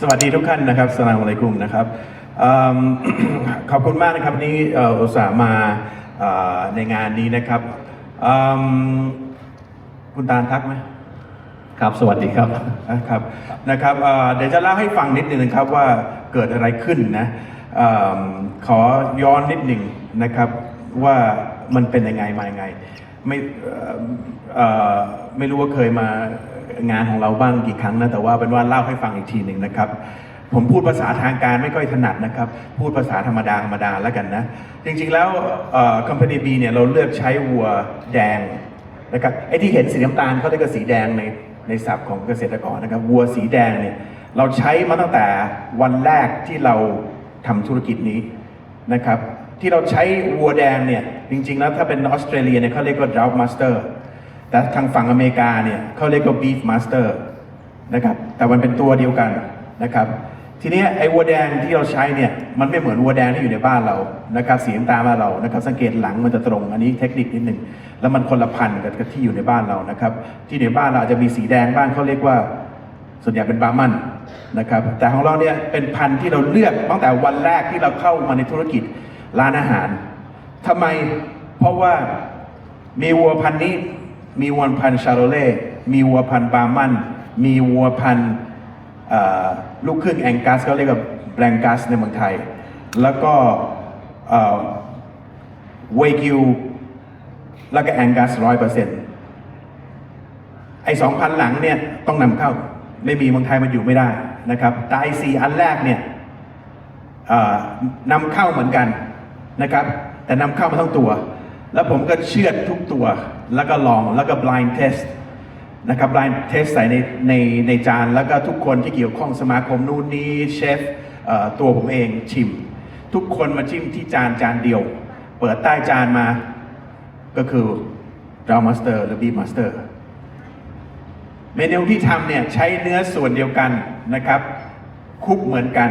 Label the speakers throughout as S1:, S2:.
S1: สวัสดีทุกท่านนะครับสลามอะลัยกุมนะครับอืมขอบคุณมากนะครับวันนี้เอ่ออุตส่าห์มาเอ่อในงานนี้นะครับอืมคุณตาลทักไหม
S2: ครับสวัสดีครับ
S1: นะครับนะครับเอ่อเดี๋ยวจะเล่าให้ฟังนิดนึงนะครับว่าเกิดอะไรขึ้นนะเอิ่มขอย้อนนิดหนึ่งนะครับว่ามันเป็นยังไงมายังไงไม่เอ่อเอ่อไม่รู้ว่าเคยมา งานของเราบ้างกี่ครั้งนะแต่ว่าเป็นว่าเล่าให้ฟังอีกทีหนึ่งนะครับ ผมพูดภาษาทางการไม่ค่อยถนัดนะครับ พูดภาษาธรรมดาธรรมดาแล้วกันนะ จริงๆแล้วคอมพานีบีเนี่ยเราเลือกใช้วัวแดงนะครับไอ้ที่เห็นสีน้ำตาลเขาเรียกว่าสีแดงในในศัพท์ของเกษตรกรนะครับวัวสีแดงเนี่ยเราใช้มาตั้งแต่วันแรกที่เราทำธุรกิจนี้นะครับ ที่เราใช้วัวแดงเนี่ยจริงๆแล้วถ้าเป็นออสเตรเลียเนี่ยเขาเรียกว่า drought master แต่ทางฝั่งอเมริกาเนี่ยเขาเรียกว่า beef master นะครับแต่มันเป็นตัวเดียวกันนะครับทีนี้ไอ้วัวแดงที่เราใช้เนี่ยมันไม่เหมือนวัวแดงที่อยู่ในบ้านเรานะครับสีน้ำตาลบ้านเรานะครับสังเกตหลังมันจะตรงอันนี้เทคนิคนิดหนึ่งแล้วมันคนละพันธุ์กับกับที่อยู่ในบ้านเรานะครับที่ในบ้านเราอาจจะมีสีแดงบ้างเขาเรียกว่าส่วนใหญ่เป็นบาร์มันนะครับแต่ของเราเนี่ยเป็นพันธุ์ที่เราเลือกตั้งแต่วันแรกที่เราเข้ามาในธุรกิจร้านอาหารทำไมเพราะว่ามีวัวพันธุ์นี้ มีวัวพันชาโรเล่ มีวัวพันบาร์มัน มีวัวพันลูกครึ่งแองกัสเขาเรียกว่าแบงกัสในเมืองไทย แล้วก็เวกิวแล้วก็แองกัสร้อยเปอร์เซ็นต์ไอ้สองพันหลังเนี่ยต้องนำเข้า ไม่มีเมืองไทยมันอยู่ไม่ได้นะครับแต่ไอ้สี่อันแรกเนี่ยนำเข้าเหมือนกันนะครับ แต่นำเข้ามาทั้งตัว แล้วผมก็เชื่อดทุกตัว แล้วก็ลองแล้วก็ blind test นะครับ blind test ใส่ในในในจาน แล้วก็ทุกคนที่เกี่ยวข้องสมาคมนู่นนี้เชฟตัวผมเองชิม ทุกคนมาชิมที่จานจานเดียว เปิดใต้จานมา ก็คือดาวมาสเตอร์หรือบีมาสเตอร์เมนูที่ทำเนี่ยใช้เนื้อส่วนเดียวกันนะครับ คุกเหมือนกัน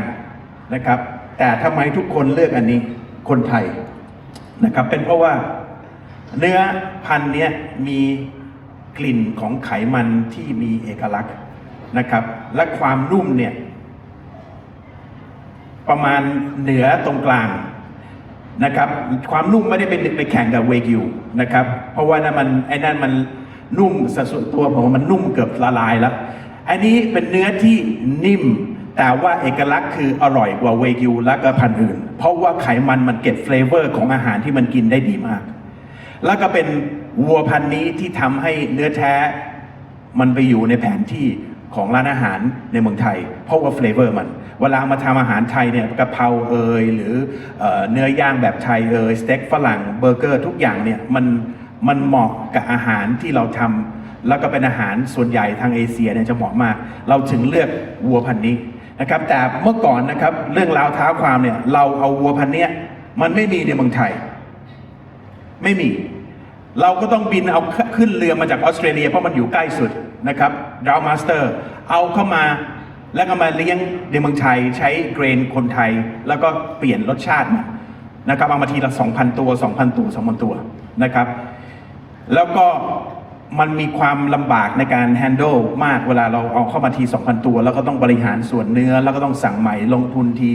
S1: นะครับ แต่ทำไมทุกคนเลือกอันนี้คนไทยนะครับ เป็นเพราะว่า เนื้อพันธุ์เนี้ยมีกลิ่นของไขมันที่มีเอกลักษณ์นะครับ และความนุ่มเนี่ย ประมาณเหนือตรงกลางนะครับ ความนุ่มไม่ได้เป็นไปแข่งกับเวกิวนะครับ เพราะว่านั่นมันไอ้นั่นมันนุ่มสัดส่วนตัวผมว่ามันนุ่มเกือบละลายแล้ว อันนี้เป็นเนื้อที่นิ่ม แต่ว่าเอกลักษณ์คืออร่อยกว่าเวกิวและก็พันธุ์อื่น เพราะว่าไขมันมันเก็บเฟลเวอร์ของอาหารที่มันกินได้ดีมาก แล้วก็เป็นวัวพันธุ์นี้ที่ทำให้เนื้อแท้ มันไปอยู่ในแผนที่ของร้านอาหารในเมืองไทย เพราะว่าเฟลเวอร์มัน เวลามาทำอาหารไทยเนี่ยกะเพราเอยหรือเออเนื้อย่างแบบไทยเอยสเต็กฝรั่งเบอร์เกอร์ทุกอย่างเนี่ยมันมันเหมาะกับอาหารที่เราทำแล้วก็เป็นอาหารส่วนใหญ่ทางเอเชียเนี่ยจะเหมาะมาก เราถึงเลือกวัวพันธุ์นี้นะครับ แต่เมื่อก่อนนะครับเรื่องราวท้าความเนี่ยเราเอาวัวพันธุ์เนี้ยมันไม่มีในเมืองไทย ไม่มี เราก็ต้องบินเอาขึ้นเรือมาจากออสเตรเลียเพราะมันอยู่ใกล้สุดนะครับดาวมาสเตอร์เอาเข้ามาแล้วก็มาเลี้ยงในเมืองไทยใช้เกรนคนไทย แล้วก็เปลี่ยนรสชาตินนะครับเอามาทีละ 2,000 ตัว 2,000 ตัว 2,000 ตัวนะครับ แล้วก็มันมีความลำบากในการแฮนด์ลมากเวลาเราเอาเข้ามาที 2,000 ตัว แล้วก็ต้องบริหารส่วนเนื้อ แล้วก็ต้องสั่งใหม่ลงทุนที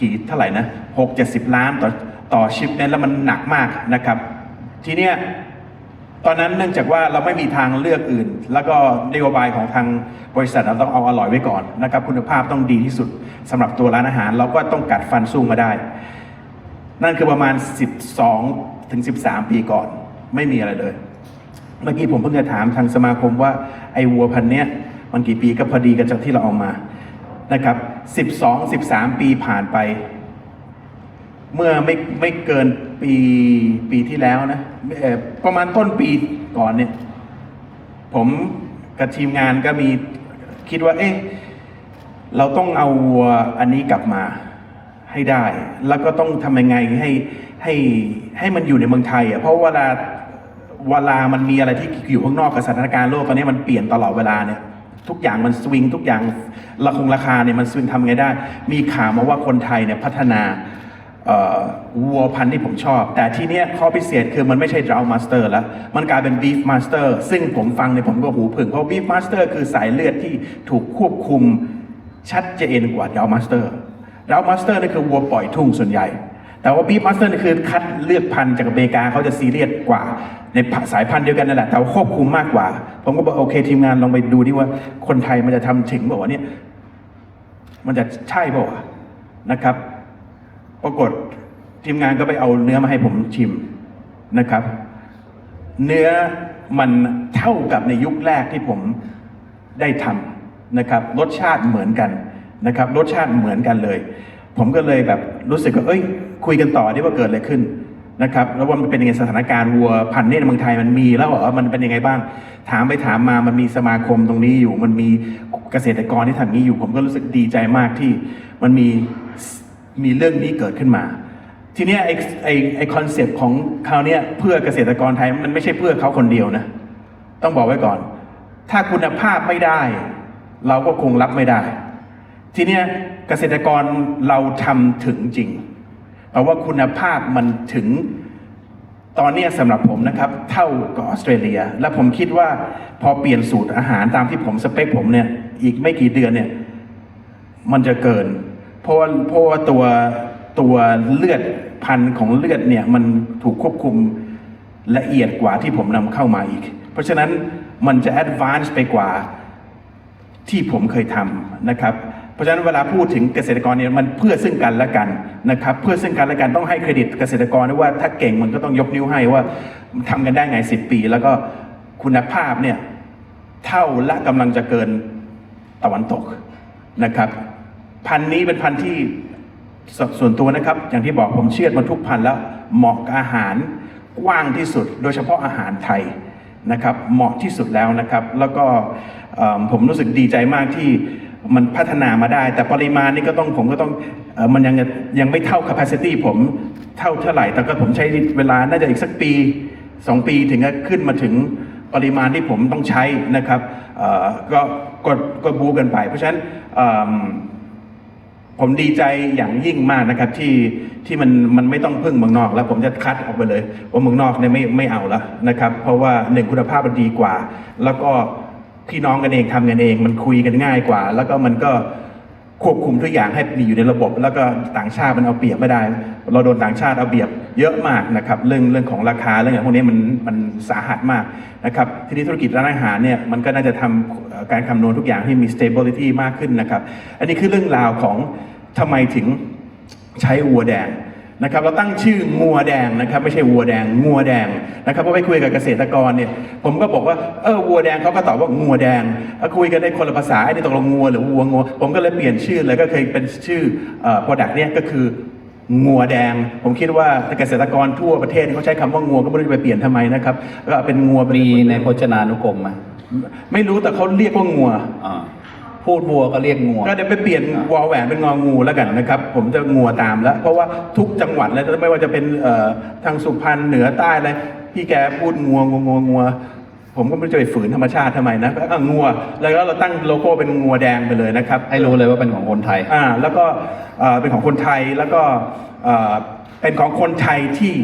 S1: กี่เท่าไหร่นะ6 70ล้านต่อต่อชิปเนี่ยแล้วมันหนักมากนะครับ ทีเนี้ย ตอนนั้นเนื่องจากว่าเราไม่มีทางเลือกอื่น แล้วก็นโยบายของทางบริษัทเราต้องเอาอร่อยไว้ก่อนนะครับคุณภาพต้องดีที่สุดสำหรับตัวร้านอาหาร เราก็ต้องกัดฟันสู้มาได้ นั่นคือประมาณ 12ถึง13 ปีก่อน ไม่มีอะไรเลย เมื่อกี้ผมเพิ่งจะถามทางสมาคมว่าไอ้วัวพันเนี้ยมันกี่ปีก็พอดีกันจากที่เราเอามานะครับ 12 13 ปีผ่านไป เมื่อไม่ไม่เกินปีปีที่แล้วนะประมาณต้นปีก่อนเนี่ย ผมกับทีมงานก็มีคิดว่า เอ๊ะเราต้องเอาวัวอันนี้กลับมาให้ได้ แล้วก็ต้องทำยังไงให้ให้ให้มันอยู่ในเมืองไทยอะเพราะเวลาเวลามันมีอะไรที่อยู่ข้างนอกกับสถานการณ์โลกตอนนี้มันเปลี่ยนตลอดเวลาเนี่ย ทุกอย่างมันสวิงทุกอย่างราคงราคาเนี่ยมันสวิงทำไงได้ มีข่าวมาว่าคนไทยเนี่ยพัฒนา วัวพันธุ์ที่ผมชอบ แต่ที่เนี้ยข้อพิเศษคือมันไม่ใช่ Drought Master แล้วมันกลายเป็น Beef Master ซึ่งผมฟังในผมก็หูผึ่งเพราะ Beef Master คือสายเลือดที่ถูกควบคุมชัดเจนกว่าดาวมาสเตอร์ดาวมาสเตอร์นี่คือวัวปล่อยทุ่งส่วนใหญ่ แต่ว่าบีฟมาสเตอร์นี่คือคัดเลือกพันธุ์จากอเมริกาเขาจะซีเรียสกว่า ในสายพันธุ์เดียวกันนั่นแหละแต่ว่าควบคุมมากกว่า ผมก็บอกโอเคทีมงานลองไปดูดิว่าคนไทยมันจะทำถึงบอกว่าเนี่ยมันจะใช่ป่าวนะครับ ปรากฏทีมงานก็ไปเอาเนื้อมาให้ผมชิมนะครับ เนื้อมันเท่ากับในยุคแรกที่ผมได้ทำนะครับรสชาติเหมือนกันนะครับรสชาติเหมือนกันเลย ผมก็เลยแบบรู้สึกว่าเอ้ย คุยกันต่อที่ว่าเกิดอะไรขึ้นนะครับแล้วว่ามันเป็นยังไงสถานการณ์วัวพันธุ์เนี่ยในเมืองไทยมันมีแล้วเหรอมันเป็นยังไงบ้าง ถามไปถามมามันมีสมาคมตรงนี้อยู่ มันมีเกษตรกรที่ทำนี้อยู่ ผมก็รู้สึกดีใจมากที่มันมี มีเรื่องนี้เกิดขึ้นมา ทีนี้ไอ้ไอ้ไอ้คอนเซปต์ของเขาวเนี้ยเพื่อเกษตรกรไทยมันไม่ใช่เพื่อเขาคนเดียวนะ ต้องบอกไว้ก่อน ถ้าคุณภาพไม่ได้ เราก็คงรับไม่ได้ ทีนี้เกษตรกรเราทำถึงจริงเพราะว่าคุณภาพมันถึงตอนนี้สำหรับผมนะครับ เท่ากับออสเตรเลีย และผมคิดว่าพอเปลี่ยนสูตรอาหารตามที่ผมสเปคผมเนี่ย อีกไม่กี่เดือนเนี่ย มันจะเกิน เพราะว่าเพราะว่าตัวตัวเลือดพันธุ์ของเลือดเนี่ยมันถูกควบคุมละเอียดกว่าที่ผมนำเข้ามาอีก เพราะฉะนั้นมันจะแอดวานซ์ไปกว่าที่ผมเคยทำนะครับ เพราะฉะนั้นเวลาพูดถึงเกษตรกรเนี่ยมันเพื่อซึ่งกันและกันนะครับ เพื่อซึ่งกันและกันต้องให้เครดิตเกษตรกรด้วยว่าถ้าเก่งมันก็ต้องยกนิ้วให้ว่าทำกันได้ไงสิปี แล้วก็คุณภาพเนี่ยเท่าและกำลังจะเกินตะวันตกนะครับ พันนี้เป็นพันที่สส่วนตัวนะครับ อย่างที่บอกผมเชื่อดมาทุกพันแล้วเหมาะกับอาหารกว้างที่สุด โดยเฉพาะอาหารไทยนะครับ เหมาะที่สุดแล้วนะครับ แล้วก็ผมรู้สึกดีใจมากที่มันพัฒนามาได้ แต่ปริมาณนี่ก็ต้องผมก็ต้องอมันยังยังไม่เท่า capacity ผมเท่าเท่าไหร่ แต่ก็ผมใช้เวลาน่าจะอีกสักปีสองปีถึงจะขึ้นมาถึงปริมาณที่ผมต้องใช้นะครับก็ก็ก็บูกันไป เพราะฉะนั้น ผมดีใจอย่างยิ่งมากนะครับ ที่ที่มันมันไม่ต้องพึ่งเมืองนอก แล้วผมจะคัดออกไปเลยว่าเมืองนอกเนี่ยไม่ไม่เอาแล้วนะครับ เพราะว่าหนึ่งคุณภาพมันดีกว่า แล้วก็พี่น้องกันเองทำกันเอง มันคุยกันง่ายกว่า แล้วก็มันก็ควบคุมทุกอย่างให้มีอยู่ในระบบ แล้วก็ต่างชาติมันเอาเปรียบไม่ได้ เราโดนต่างชาติเอาเปรียบ เยอะมากนะครับเรื่องเรื่องของราคาเรื่องอย่างพวกนี้มันมันสาหัสมากนะครับทีนี้ธุรกิจร้านอาหารเนี่ยมันก็น่าจะทำเอ่อการคำนวณทุกอย่างให้มี stability มากขึ้นนะครับอันนี้คือเรื่องราวของทำไมถึงใช้วัวแดงนะครับเราตั้งชื่องัวแดงนะครับไม่ใช่วัวแดงงัวแดงนะครับพอไปคุยกับเกษตรกรเนี่ยผมก็บอกว่าเออวัวแดงเขาก็ตอบว่างัวแดงคุยกันได้คนละภาษาไอ้นี่ตกลงงัวหรือวัวงัวผมก็เลยเปลี่ยนชื่อเลยก็เคยเป็นชื่อเอ่อ product เนี่ยก็คือ งัวแดง ผมคิดว่าเกษตรกรทั่วประเทศเขาใช้คำว่างัวก็ไม่รู้จะไปเปลี่ยนทำไมนะครับก็เอาเป็นงัวเป็น
S2: มีในพจนานุกรมไหม
S1: ไม่รู้แต่เขาเรียกว่างัว
S2: อ่าพูดวัวก็เรียกงัว
S1: ก็เดี๋ยวไปเปลี่ยนวอลแหวนเป็นงองูแล้วกันนะครับ ผมจะงัวตามแล้ว เพราะว่าทุกจังหวัดแล้วไม่ว่าจะเป็นเอ่อทางสุพรรณเหนือใต้อะไรพี่แกพูดงัวงัวงัวงัว ผมก็ไม่รู้จะไปฝืนธรรมชาติทำไมนะก็อะงัว แล้วก็เราตั้งโลโก้เป็นงัวแดงไปเลยนะครับ
S2: ให้รู้เลยว่าเป็นของคนไทย
S1: อ่า แล้วก็เอ่อเป็นของคนไทย แล้วก็เอ่อเป็นของคนไทยที่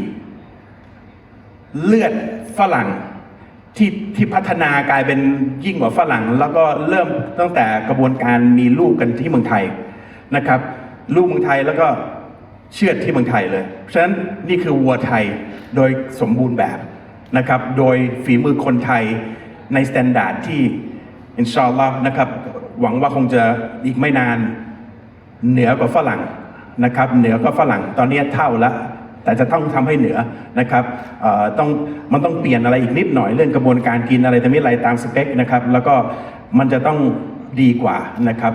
S1: เลือดฝรั่งที่ที่พัฒนากลายเป็นยิ่งกว่าฝรั่ง แล้วก็เริ่มตั้งแต่กระบวนการมีลูกกันที่เมืองไทยนะครับ ลูกเมืองไทยแล้วก็เชือดที่เมืองไทยเลย เพราะฉะนั้นนี่คือวัวไทยโดยสมบูรณ์แบบ นะครับโดยฝีมือคนไทยในสแตนดาร์ดที่อินชาอัลลอฮ์นะครับหวังว่าคงจะอีกไม่นานเหนือกว่าฝรั่งนะครับเหนือกว่าฝรั่งตอนนี้เท่าแล้วแต่จะต้องทำให้เหนือนะครับต้องมันต้องเปลี่ยนอะไรอีกนิดหน่อยเรื่องกระบวนการกินอะไรแต่ไม่อะไรตามสเปคนะครับแล้วก็มันจะต้องดีกว่านะครับ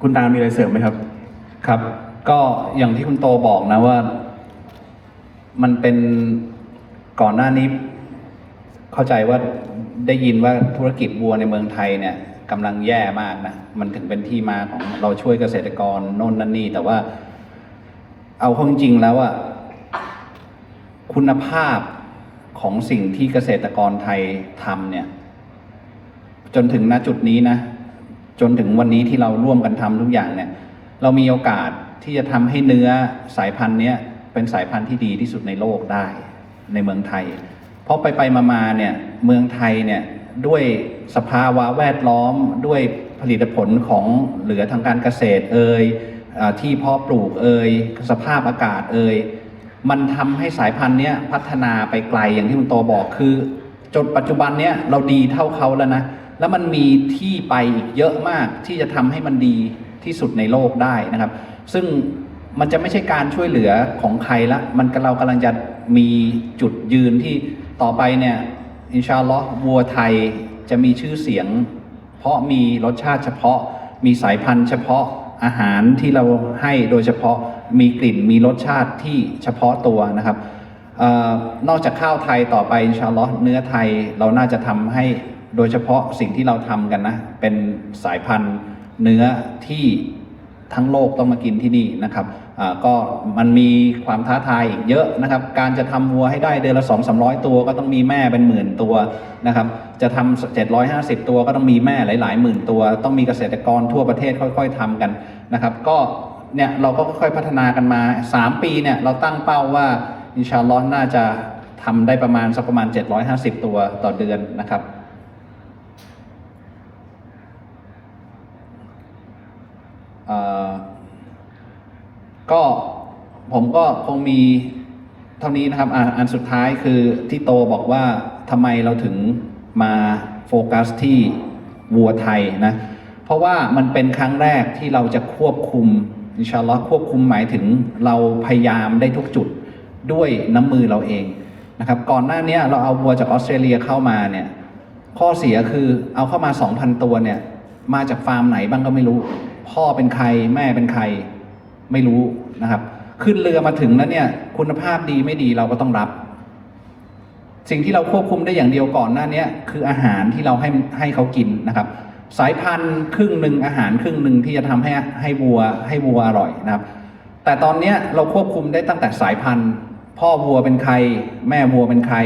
S1: คุณตามีอะไรเสริมไหมครับ
S2: ครับ ก็อย่างที่คุณโตบอกนะว่า มันเป็น ก่อนหน้านี้เข้าใจว่าได้ยินว่าธุรกิจวัวในเมืองไทยเนี่ยกำลังแย่มากนะ มันถึงเป็นที่มาของเราช่วยเกษตรกรโน่นนั่นนี่ แต่ว่า เอาเข้าจริงแล้วอะคุณภาพของสิ่งที่เกษตรกรไทยทำเนี่ย จนถึงณจุดนี้นะ จนถึงวันนี้ที่เราร่วมกันทำทุกอย่างเนี่ย เรามีโอกาสที่จะทำให้เนื้อสายพันธุ์เนี้ยเป็นสายพันธุ์ที่ดีที่สุดในโลกได้ ในเมืองไทย เพราะไปไปมามาๆเนี่ยเมืองไทยเนี่ยด้วยสภาวะแวดล้อมด้วยผลิตผลของเหลือทางการเกษตรเอ่ยอที่เพาะปลูกเอ่ยสภาพอากาศเอ่ยมันทำให้สายพันธุ์เนี้ยพัฒนาไปไกลอย่างที่คุณโตบอกคือจนปัจจุบันเนี้ยเราดีเท่าเขาแล้วนะ แล้วมันมีที่ไปอีกเยอะมากที่จะทำให้มันดีที่สุดในโลกได้นะครับ ซึ่งมันจะไม่ใช่การช่วยเหลือของใครละ มันก็เรากำลังจะ มีจุดยืนที่ต่อไปเนี่ยอินชาลอ์วัวไทยจะมีชื่อเสียง เพราะมีรสชาติเฉพาะ มีสายพันธุ์เฉพาะอาหารที่เราให้โดยเฉพาะมีกลิ่นมีรสชาติที่เฉพาะตัวนะครับออนอกจากข้าวไทยต่อไปอินชาลอ์เนื้อไทยเราน่าจะทำให้โดยเฉพาะสิ่งที่เราทำกันนะ เป็นสายพันธุ์เนื้อที่ทั้งโลกต้องมากินที่นี่นะครับ ก็มันมีความท้าทายอีกเยอะนะครับ การจะทำวัวให้ได้เดือนละ 2 3 0 0 ตัวก็ต้องมีแม่เป็นหมื่นตัวนะครับ จะทำ750 ตัวก็ต้องมีแม่หลาย ๆ หมื่นตัว ต้องมีเกษตรกรทั่วประเทศค่อย ๆทำกันนะครับ ก็เนี่ยเราก็ค่อยๆพัฒนากันมา 3 ปีเนี่ยเราตั้งเป้าว่าอินชาลอฮ์น่าจะทำได้ประมาณสักประมาณ 750 ตัวต่อเดือนนะครับเอ่อ ก็ผมก็คงมีเท่านี้นะครับอะอันสุดท้ายคือที่โตบอกว่าทำไมเราถึงมาโฟกัสที่วัวไทยนะ เพราะว่ามันเป็นครั้งแรกที่เราจะควบคุมอินชาลอควบคุมหมายถึงเราพยายามได้ทุกจุดด้วยน้ำมือเราเองนะครับก่อนหน้านี้เราเอาวัวจากออสเตรเลียเข้ามาเนี่ยข้อเสียคือเอาเข้ามา 2,000 ตัวเนี่ยมาจากฟาร์มไหนบ้างก็ไม่รู้ พ่อเป็นใครแม่เป็นใคร ไม่รู้นะครับ ขึ้นเรือมาถึงแล้วเนี่ย คุณภาพดีไม่ดีเราก็ต้องรับ สิ่งที่เราควบคุมได้อย่างเดียวก่อนหน้านี้คืออาหารที่เราให้ให้เขากินนะครับ สายพันธุ์ครึ่งหนึ่งอาหารครึ่งหนึ่งที่จะทำให้ให้วัวให้วัวอร่อยนะครับ แต่ตอนนี้เราควบคุมได้ตั้งแต่สายพันธุ์พ่อวัวเป็นใคร แม่วัวเป็นใคร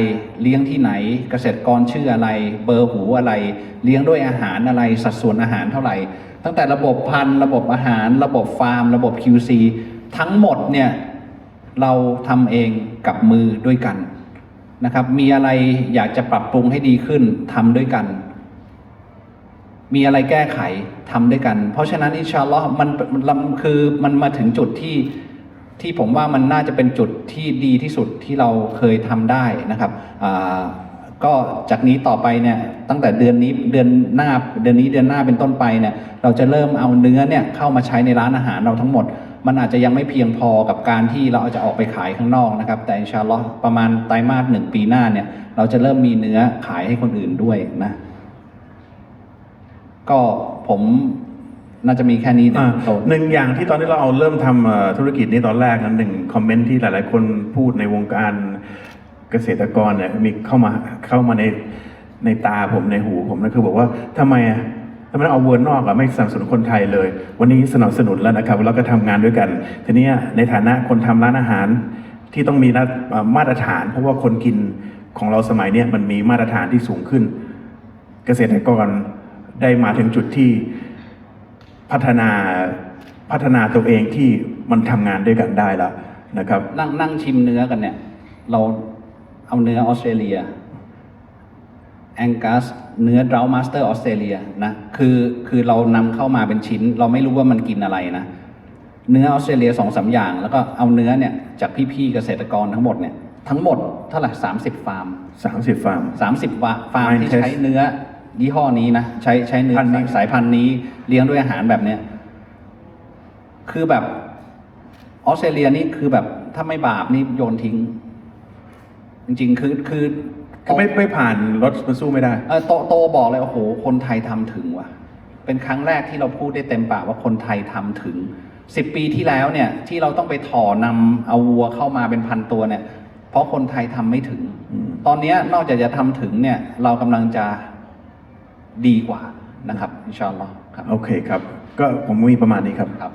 S2: เลี้ยงที่ไหน เกษตรกรชื่ออะไร เบอร์หูอะไร เลี้ยงด้วยอาหารอะไร สัดส่วนอาหารเท่าไหร่ ตั้งแต่ระบบพันธุ์ระบบอาหาร ระบบฟาร์ม ระบบ QC ทั้งหมดเนี่ยเราทำเองกับมือด้วยกันนะครับมีอะไรอยากจะปรับปรุงให้ดีขึ้นทำด้วยกัน มีอะไรแก้ไขทำด้วยกัน เพราะฉะนั้นอินชาอัลลอฮ์มันมันคือมันมาถึงจุดที่ที่ผมว่ามันน่าจะเป็นจุดที่ดีที่สุดที่เราเคยทำได้นะครับ ก็จากนี้ต่อไปเนี่ยตั้งแต่เดือนนี้เดือนหน้าเดือนนี้เดือนหน้าเป็นต้นไปเนี่ยเราจะเริ่มเอาเนื้อเนี่ยเข้ามาใช้ในร้านอาหารเราทั้งหมด มันอาจจะยังไม่เพียงพอกับการที่เราจะออกไปขายข้างนอกนะครับ แต่อินชาอัลลอฮ์ประมาณไตรมาสหนึ่งปีหน้าเนี่ยเราจะเริ่มมีเนื้อขายให้คนอื่นด้วยนะ ก็ผมน่าจะมีแค่นี้นะ
S1: อ่า
S2: โต
S1: หนึ่งอย่างที่ตอนที่เราเอาเริ่มทำเอ่อธุรกิจนี้ตอนแรกนั้นหนึ่งคอมเมนต์ที่หลาย ๆ คนพูดในวงการ เกษตรกรเนี่ยมีเข้ามาเข้ามาในในตาผมในหูผมนั่นคือบอกว่าทำไมอะทำไมเอาเวอร์นอกอะไม่สนับสนุนคนไทยเลย วันนี้สนับสนุนแล้วนะครับแล้วก็ทำงานด้วยกัน ทีนี้ในฐานะคนทำร้านอาหารที่ต้องมีมาตรฐาน เพราะว่าคนกินของเราสมัยนี้มันมีมาตรฐานที่สูงขึ้น เกษตรกรได้มาถึงจุดที่พัฒนาพัฒนาตัวเองที่มันทำงานด้วยกันได้แล้วนะครับ
S2: นั่งนั่งชิมเนื้อกันเนี่ย เรา เอาเนื้อออสเตรเลียแองกัสเนื้อดราวมาสเตอร์ออสเตรเลียนะคือคือเรานำเข้ามาเป็นชิ้น เราไม่รู้ว่ามันกินอะไรนะ เนื้อออสเตรเลียสองสามอย่าง แล้วก็เอาเนื้อเนี่ยจากพี่ๆเกษตรกรทั้งหมดเนี่ยทั้งหมดเท่าไหร่สามสิบฟาร์ม
S1: 30ฟาร์ม
S2: สามสิบฟาร์ม
S1: Mind
S2: ที่
S1: test
S2: ใช้เนื้อยี่ห้อนี้นะใช้ใช้เนื้อ
S1: พันธุ์นี้
S2: สายพันธุ์นี้เลี้ยงด้วยอาหารแบบเนี้ยคือแบบออสเตรเลียนี่คือแบบถ้าไม่บาปนี่โยนทิ้ง จริงๆคือคือ
S1: คือไม่ไม่ผ่านรถมันสู้ไม่ได้
S2: เออโตโตบอกเลยโอ้โห คนไทยทำถึงว่ะ เป็นครั้งแรกที่เราพูดได้เต็มปากว่าคนไทยทำถึงสิบปีที่แล้วเนี่ย ที่เราต้องไปถอนำเอาวัวเข้ามาเป็นพันตัวเนี่ย เพราะคนไทยทำไม่ถึง
S1: อืม
S2: ตอนเนี้ยนอกจากจะทำถึงเนี่ย เรากำลังจะดีกว่านะครับอินชาอัลลอฮ์ครับ
S1: โอเคครับ ก็ผมมีประมาณนี้ครับ
S2: ครับ